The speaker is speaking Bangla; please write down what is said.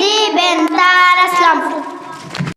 দিবেন তার আসলাম।